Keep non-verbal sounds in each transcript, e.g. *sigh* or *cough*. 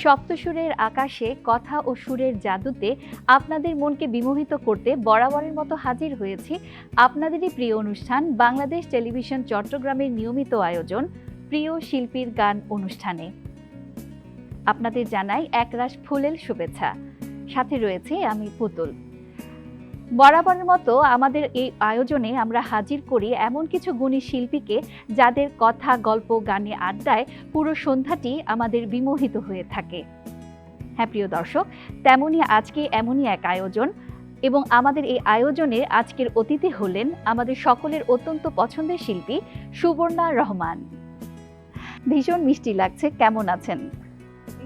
সপ্তসুরের আকাশে কথা ও সুরের জাদুতে আপনাদের মনকে বিমোহিত করতে বরাবরের মতো হাজির হয়েছি আপনাদেরই প্রিয় অনুষ্ঠান বাংলাদেশ টেলিভিশন চট্টগ্রামের নিয়মিত আয়োজন প্রিয় শিল্পীর গান অনুষ্ঠানে। আপনাদের জানাই একরাশ ফুলেল শুভেচ্ছা। সাথে রয়েছে আমি পুতুল। বরাবরের মতো আমাদের এই আয়োজনে আমরা হাজির করি এমন কিছু গুণী শিল্পীকে যাদের কথা, গল্প, গানে, আড্ডায় পুরো সন্ধ্যাটি আমাদের বিমোহিত হয়ে থাকে। হ্যাঁ প্রিয় দর্শক তেমনই আজকে এমনই এক আয়োজন এবং আমাদের এই আয়োজনে আজকের অতিথি হলেন আমাদের সকলের অত্যন্ত পছন্দের শিল্পী সুবর্ণা রহমান। ভীষণ মিষ্টি লাগছে, কেমন আছেন?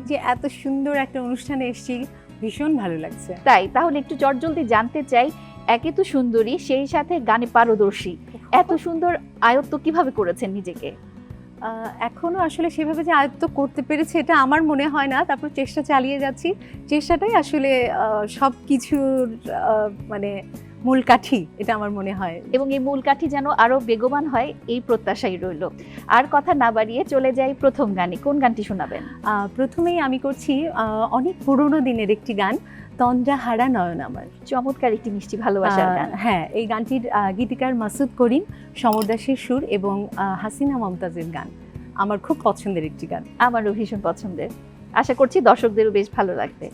যে এত সুন্দর একটা অনুষ্ঠানে এসেছি ভীষণ ভালো লাগছে। তাই তাহলে একটু চটজলদি জানতে চাই একে তো সুন্দরী সেই সাথে গানে পারদর্শী। এত সুন্দর আয়ত্ত কীভাবে করেছেন নিজেকে? এখনও আসলে সেভাবে যে আয়ত্ত করতে পেরেছে এটা আমার মনে হয় না। তারপর চেষ্টা চালিয়ে যাচ্ছি। চেষ্টাটাই আসলে সব কিছুর মানে মূল কাঠি এটা আমার মনে হয়। এবং এই মূল কাঠি যেন আরও বেগবান হয় এই প্রত্যাশাই রইল। আর কথা না বাড়িয়ে চলে যাই প্রথম গানে। কোন গানটি শোনাবেন? প্রথমেই আমি করছি অনেক পুরনো দিনের একটি গান তন্দ্রা হারা নয়ন আমার। চমৎকার একটি মিষ্টি ভালোবাসার গান। হ্যাঁ এই গানটির গীতিকার মাসুদ করিম সমর দাসের সুর এবং হাসিনা মমতাজের গান। আমার খুব পছন্দের একটি গান। আমারও ভীষণ পছন্দের। আশা করছি দর্শকদেরও বেশ ভালো লাগবে।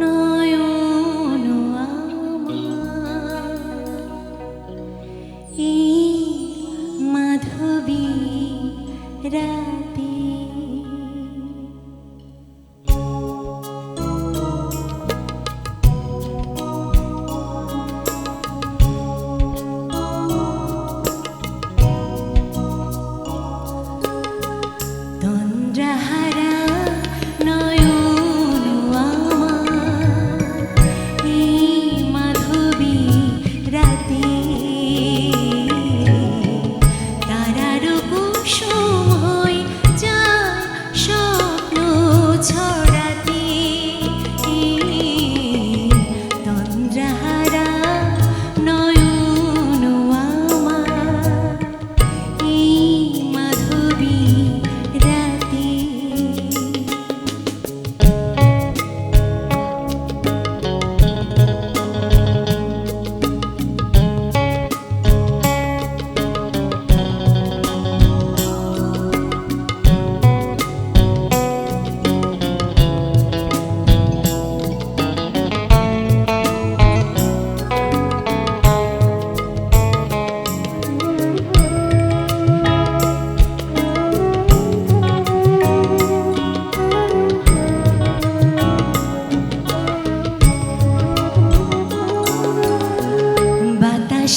নয়ন মাধবী রাতে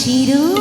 চির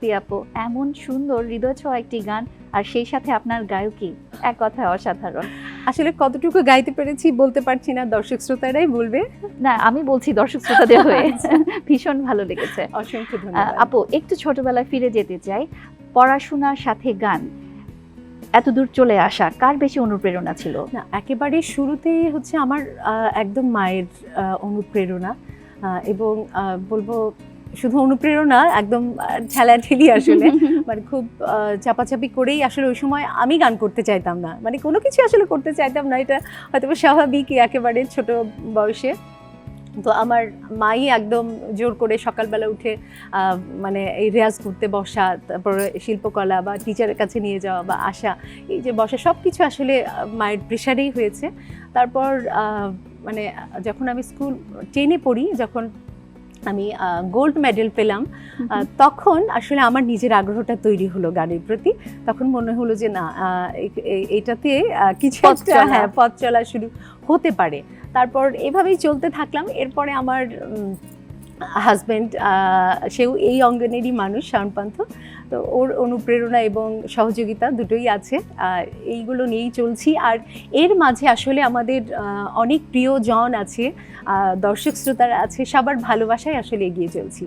সত্যি আপু এমন সুন্দর হৃদয় ছোঁয়া একটি গান আর সেই সাথে আপনার গায়কী এক কথায় অসাধারণ। আসলে কতটুকু গাইতে পেরেছি বলতে পারছি না দর্শক শ্রোতারাই বলবে। না আমি বলছি দর্শক শ্রোতাদের হয়ে। ভীষণ ভালো লেগেছে। অসংখ্য ধন্যবাদ। আপু একটু ছোটবেলায় ফিরে যেতে চাই। পড়াশোনার সাথে গান এত দূর চলে আসা কার বেশি অনুপ্রেরণা ছিল? না একেবারে শুরুতেই হচ্ছে আমার একদম মায়ের অনুপ্রেরণা। আহ, এবং বলব শুধু অনুপ্রেরণা একদম ঠেলাঠেলি আসলে। *laughs* মানে খুব চাপাচাপি করেই আসলে ওই সময় আমি গান করতে চাইতাম না। মানে কোনো কিছু আসলে করতে চাইতাম না। এটা হয়তো বা স্বাভাবিকই একেবারে ছোট বয়সে। তো আমার মাই একদম জোর করে সকালবেলা উঠে মানে এই রেয়াজ করতে বসা তারপরে শিল্পকলা বা টিচারের কাছে নিয়ে যাওয়া বা আসা এই যে বসা সব কিছু আসলে মায়ের প্রেশারেই হয়েছে। তারপর মানে যখন আমি স্কুল টেনে পড়ি যখন আমি গোল্ড মেডেল পেলাম। তখন আসলে আমার নিজের আগ্রহটা তৈরি হলো গানের প্রতি। তখন মনে হলো যে না এটাতে কিছু পথ চলা। হ্যাঁ পথ চলা শুরু হতে পারে। তারপর এভাবেই চলতে থাকলাম। এরপরে আমার হাজব্যান্ড সেও এই অঙ্গনেরই মানুষ শাওনপান্থ তো ওর অনুপ্রেরণা এবং সহযোগিতা দুটোই আছে। আর এইগুলো নিয়েই চলছি। আর এর মাঝে আসলে আমাদের অনেক প্রিয় জন আছে দর্শক শ্রোতারা আছে সবার ভালোবাসায় আসলে এগিয়ে চলছি।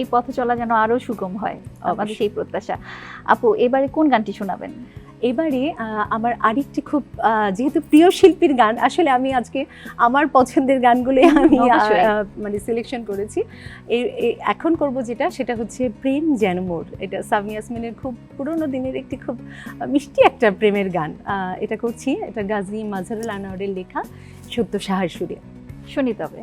এই পথে চলা যেন আরও সুগম হয় আমাদের সেই প্রত্যাশা। আপু এবারে কোন গানটি শোনাবেন? এবারে আমার আরেকটি খুব যেহেতু প্রিয় শিল্পীর গান আসলে আমি আজকে আমার পছন্দের গানগুলোই আমি মানে সিলেকশন করেছি। এখন করব যেটা সেটা হচ্ছে প্রেম যেন মোর। এটা সামি ইয়াসমিনের খুব পুরোনো দিনের একটি খুব মিষ্টি একটা প্রেমের গান। এটা করছি। এটা গাজী মাজহারুল আনোয়ারের লেখা সত্য সাহার সুরে। শুনি তবে।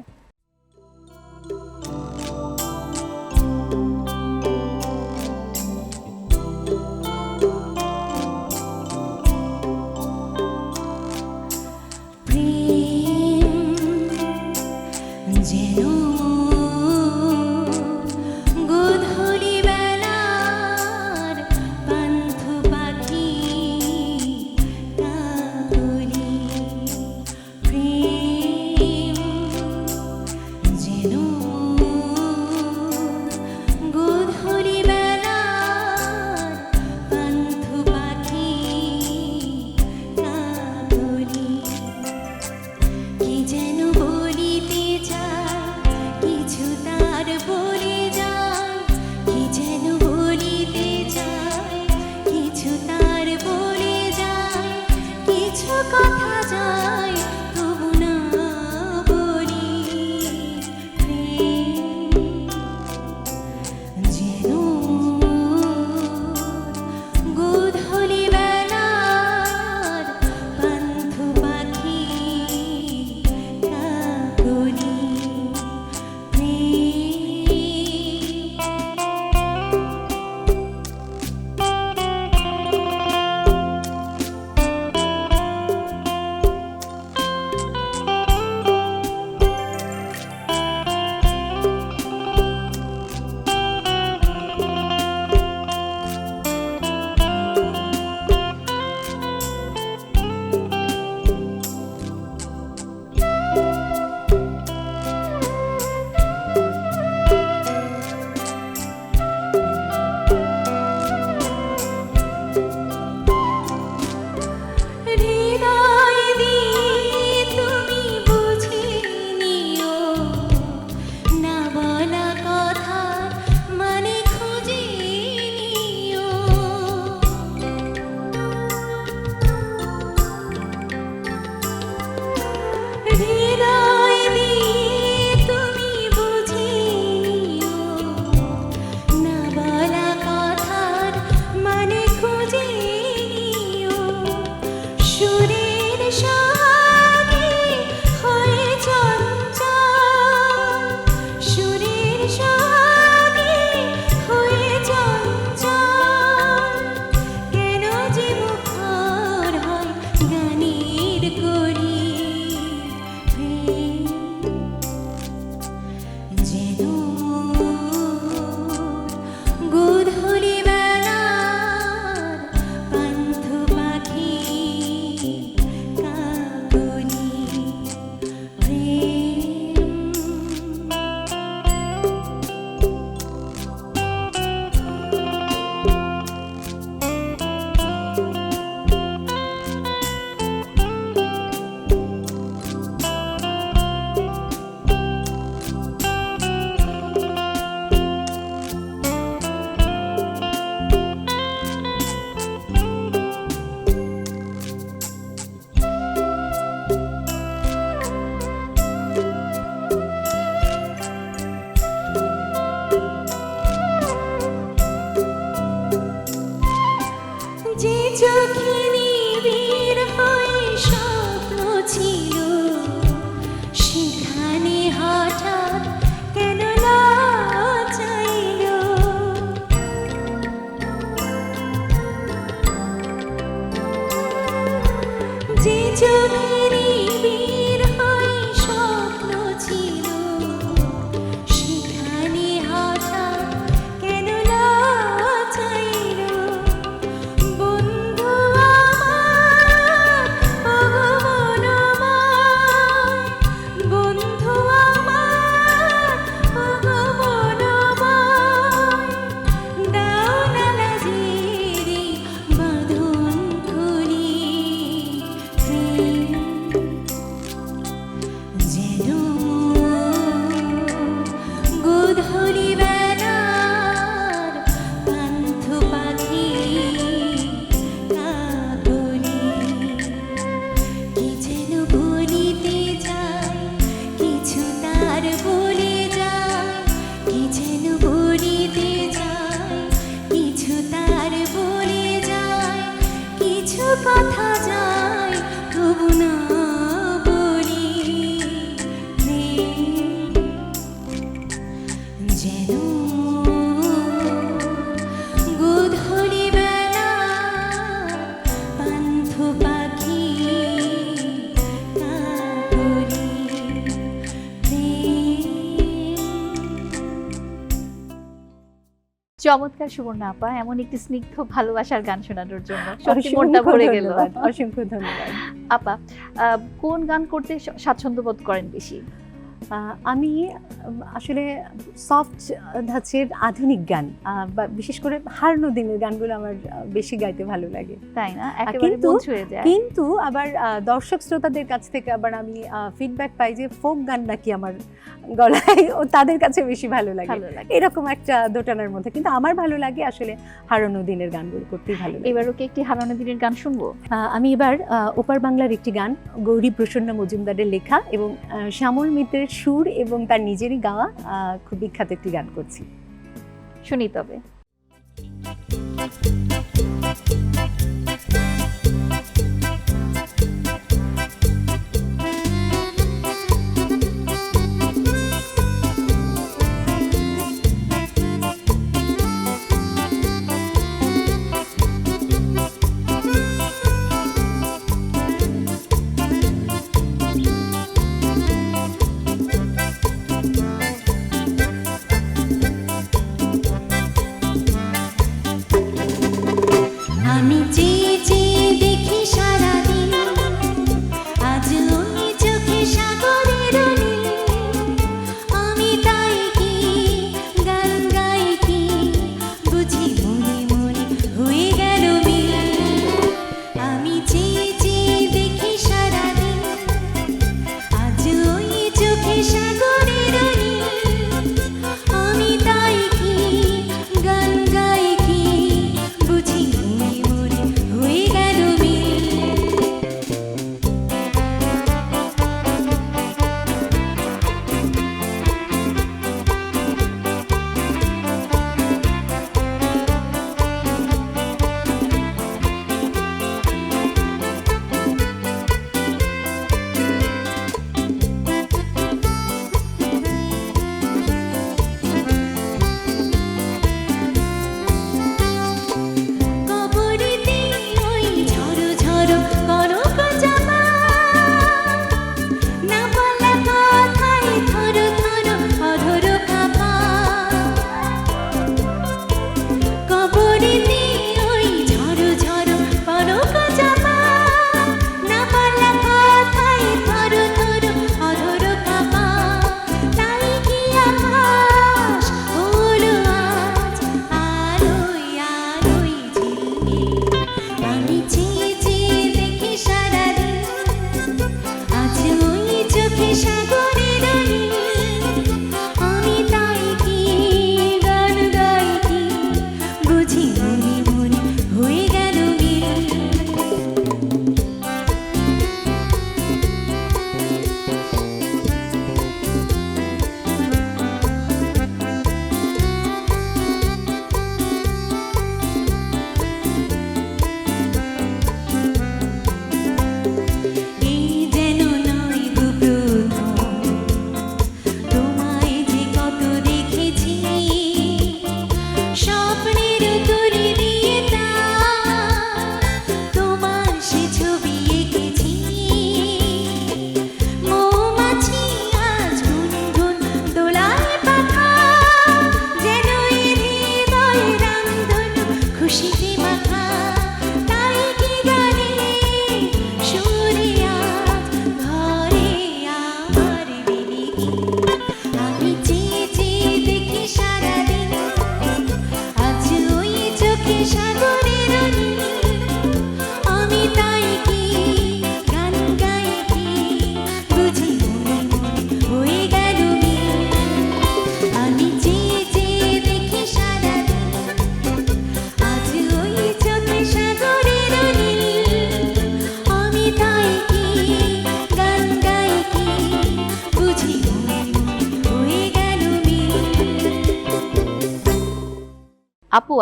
চমৎকার সুবর্ণা আপা এমন একটি স্নিগ্ধ ভালোবাসার গান শোনানোর জন্য। সত্যি মনটা ভরে গেল। অসংখ্য ধন্যবাদ। আপা আহ, কোন গান করতে স্বাচ্ছন্দ্য বোধ করেন বেশি? আমি আসলে সফট ধাঁচের আধুনিক গান বিশেষ করে হারানো দিনের গানগুলো আমার বেশি গাইতে ভালো লাগে। তাই না? কিন্তু- কিন্তু আবার দর্শক শ্রোতাদের কাছ থেকে আবার আমি ফিডব্যাক পাই যে ফোক গান নাকি আমার গলায় ও তাদের কাছে বেশি ভালো লাগে। এরকম একটা দোটানার মধ্যে। কিন্তু আমার ভালো লাগে আসলে হারানো দিনের গানগুলো করতেই ভালো লাগে। এবারও কি একটি হারানো দিনের গান শুনব? আহ, আমি এবার আহ, ওপার বাংলার একটি গান গৌরী প্রসন্ন মজুমদারের লেখা এবং শ্যামল মিত্রের সুর এবং তার নিজেরই গাওয়া খুব বিখ্যাত একটি গান করছি। শুনি তবে।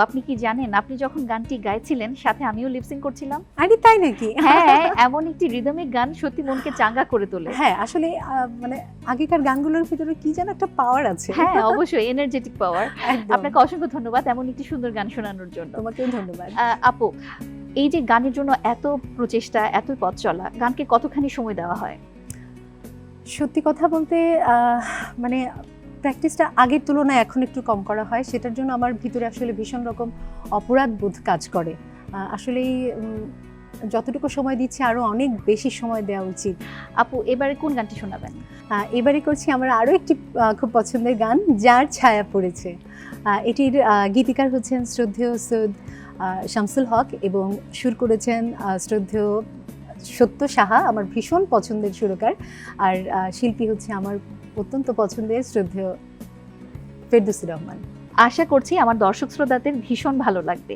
আপনি কি জানেন আপনি যখন গানটি গাইছিলেন সাথে আমিও লিপসিং করছিলাম। আরে তাই নাকি? হ্যাঁ এমন একটি রিদমিক গান সত্যি মনকে চাঙ্গা করে তোলে। হ্যাঁ আসলে মানে আগেকার গানগুলোর ভিতরে কি যেন একটা পাওয়ার আছে। হ্যাঁ অবশ্যই এনার্জেটিক পাওয়ার আপনাকে অসংখ্য ধন্যবাদ এমন একটি সুন্দর গান শোনানোর জন্য। তোমাকেও ধন্যবাদ। আপু এই যে গানের জন্য এত প্রচেষ্টা এত পথ চলা গানকে কতখানি সময় দেওয়া হয়? সত্যি কথা বলতে প্র্যাকটিসটা আগের তুলনায় এখন একটু কম করা হয়। সেটার জন্য আমার ভিতরে আসলে ভীষণ রকম অপরাধ বোধ কাজ করে। আসলেই যতটুকু সময় দিচ্ছে আরও অনেক বেশি সময় দেওয়া উচিত। আপু এবারে কোন গানটি শোনাবেন? এবারে করছি আমার আরও একটি খুব পছন্দের গান যার ছায়া পড়েছে। এটির গীতিকার হচ্ছেন শ্রদ্ধেয় সৈয়দ শামসুল হক এবং সুর করেছেন শ্রদ্ধেয় সত্য সাহা আমার ভীষণ পছন্দের সুরকার। আর শিল্পী হচ্ছে আমার অত্যন্ত পছন্দের শ্রদ্ধেয় ফেরদুসি রহমান। আশা করছি আমার দর্শক শ্রোতাদের ভীষণ ভালো লাগবে।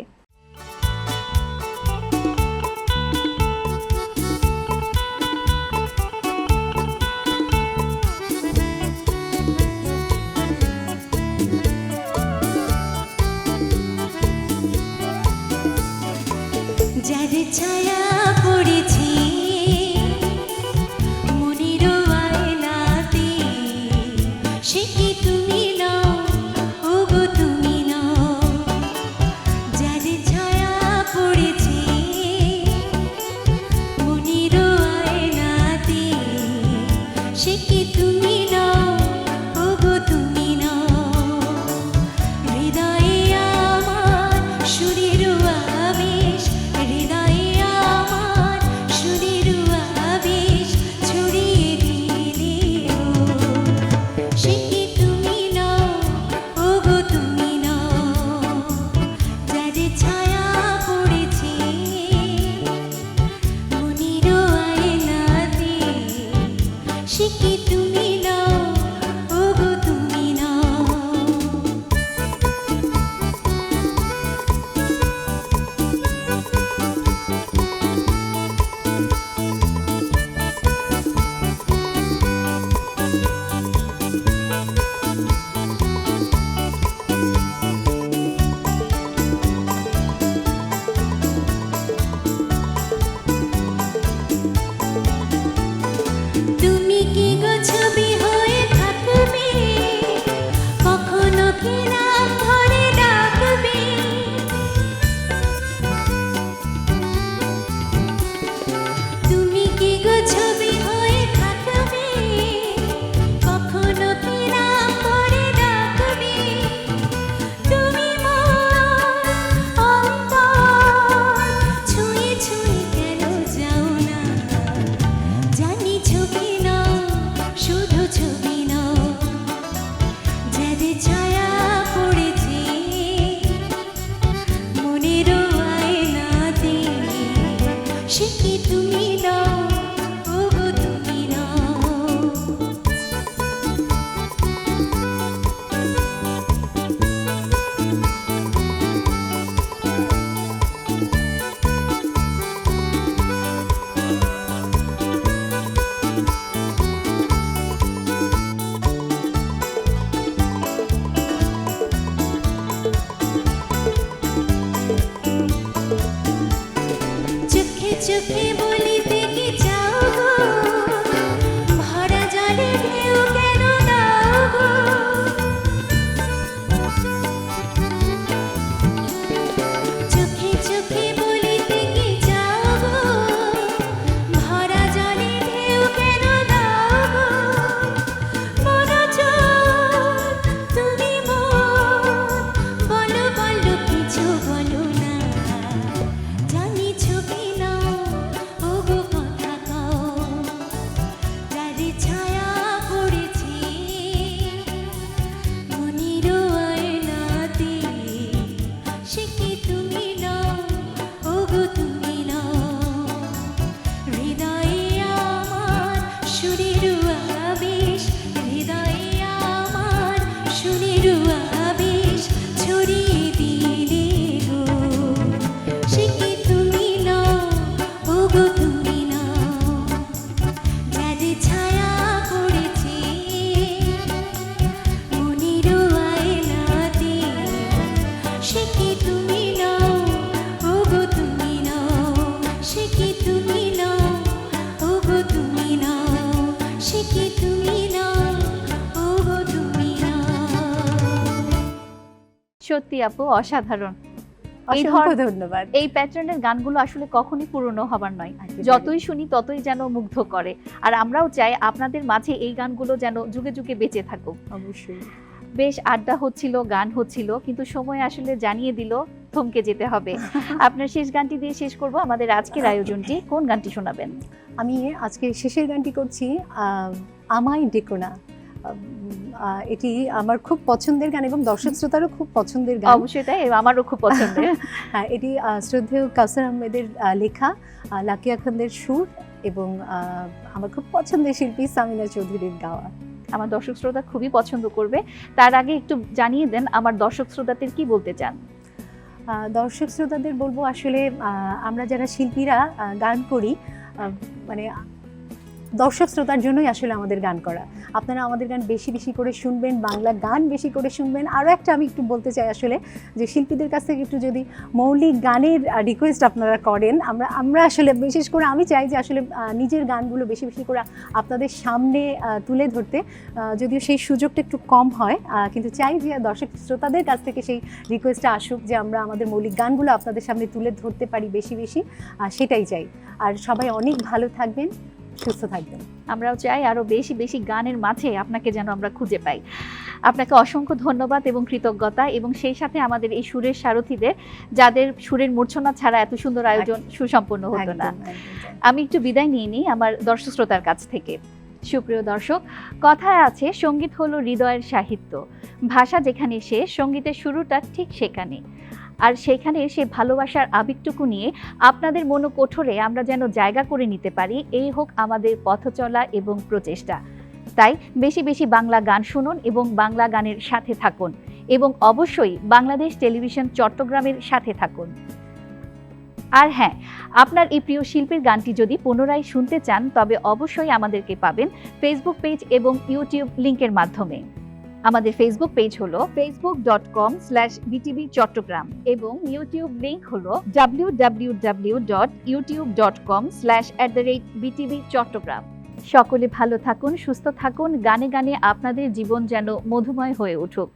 চোখে বলি 緒にいる আপু অসাধারণ। ধন্যবাদ। এই প্যাটার্নের গানগুলো আসলে কখনই পুরনো হবার নয়। যতই শুনি ততই যেন মুগ্ধ করে। আর আমরাও চাই আপনাদের মাঝে এই গানগুলো যেন যুগে যুগে বেঁচে থাকুক। অবশ্যই। বেশ আড্ডা হচ্ছিল গান হচ্ছিল কিন্তু সময় আসলে জানিয়ে দিল থমকে যেতে হবে। *laughs* আপনার শেষ গানটি দিয়ে শেষ করব। আমাদের আজকের আয়োজনটি কোন গানটি শোনাবেন? আমি আজকে শেষের গানটি করছি আমায় ডেকোনা এটি আমার খুব পছন্দের গান এবং দর্শক শ্রোতারও খুব পছন্দের গান। অবশ্যই তাই আমারও খুব পছন্দের। *laughs* হ্যাঁ এটি শ্রদ্ধেয় কাউসার আহমেদের লেখা লাকিয়া খানদের সুর এবং আমার খুব পছন্দের শিল্পী সামিনা চৌধুরীর গাওয়া। আমার দর্শক শ্রোতা খুবই পছন্দ করবে। তার আগে একটু জানিয়ে দেন আমার দর্শক শ্রোতাদের কি বলতে চান? দর্শক শ্রোতাদের বলব আসলে আমরা যারা শিল্পীরা গান করি মানে দর্শক শ্রোতার জন্যই আসলে আমাদের গান করা। আপনারা আমাদের গান বেশি বেশি করে শুনবেন, বাংলা গান বেশি করে শুনবেন। আরও একটা আমি একটু বলতে চাই আসলে যে শিল্পীদের কাছ থেকে একটু যদি মৌলিক গানের রিকোয়েস্ট আপনারা করেন, আমরা আমরা আসলে বিশেষ করে আমি চাই যে আসলে নিজের গানগুলো বেশি বেশি করে আপনাদের সামনে তুলে ধরতে। যদিও সেই সুযোগটা একটু কম হয় কিন্তু চাই যে দর্শক শ্রোতাদের কাছ থেকে সেই রিকোয়েস্টটা আসুক যে আমরা আমাদের মৌলিক গানগুলো আপনাদের সামনে তুলে ধরতে পারি বেশি বেশি সেটাই চাই। আর সবাই অনেক ভালো থাকবেন। সুস্থ থাকবেন। আমরাও চাই আরও বেশি বেশি গানের মাঝে আপনাকে যেন আমরা খুঁজে পাই। আপনাকে অসংখ্য ধন্যবাদ এবং কৃতজ্ঞতা এবং সেই সাথে আমাদের এই সুরের সারথীদের যাদের সুরের মূর্ছনা ছাড়া এত সুন্দর আয়োজন সুসম্পন্ন হতো না। আমি একটু বিদায় নিয়ে নিই আমার দর্শক শ্রোতার কাছ থেকে। সুপ্রিয় দর্শক কথায় আছে সংগীত হলো হৃদয়ের সাহিত্য। ভাষা যেখানে শেষ সঙ্গীতের শুরুটা ঠিক সেখানে। আর সেখানে সে ভালোবাসার আবেগটুকু নিয়ে আপনাদের মনো মনোকঠোরে আমরা যেন জায়গা করে নিতে পারি, এই হোক আমাদের পথ চলা এবং প্রচেষ্টা। তাই বেশি বেশি বাংলা গান শুনুন এবং বাংলা গানের সাথে থাকুন এবং অবশ্যই বাংলাদেশ টেলিভিশন চট্টগ্রামের সাথে থাকুন। আর হ্যাঁ আপনার এই প্রিয় শিল্পীর গানটি যদি পুনরায় শুনতে চান, তবে অবশ্যই আমাদেরকে পাবেন ফেসবুক পেজ এবং ইউটিউব লিঙ্কের মাধ্যমে। আমাদের ফেসবুক পেজ হলো Facebook dot com slash BTV Chattogram এবং ইউটিউব লিঙ্ক হল W W W dot YouTube dot com slash at the rate BTV Chattogram সকলে ভালো থাকুন, সুস্থ থাকুন, গানে গানে আপনাদের জীবন যেন মধুময় হয়ে উঠুক।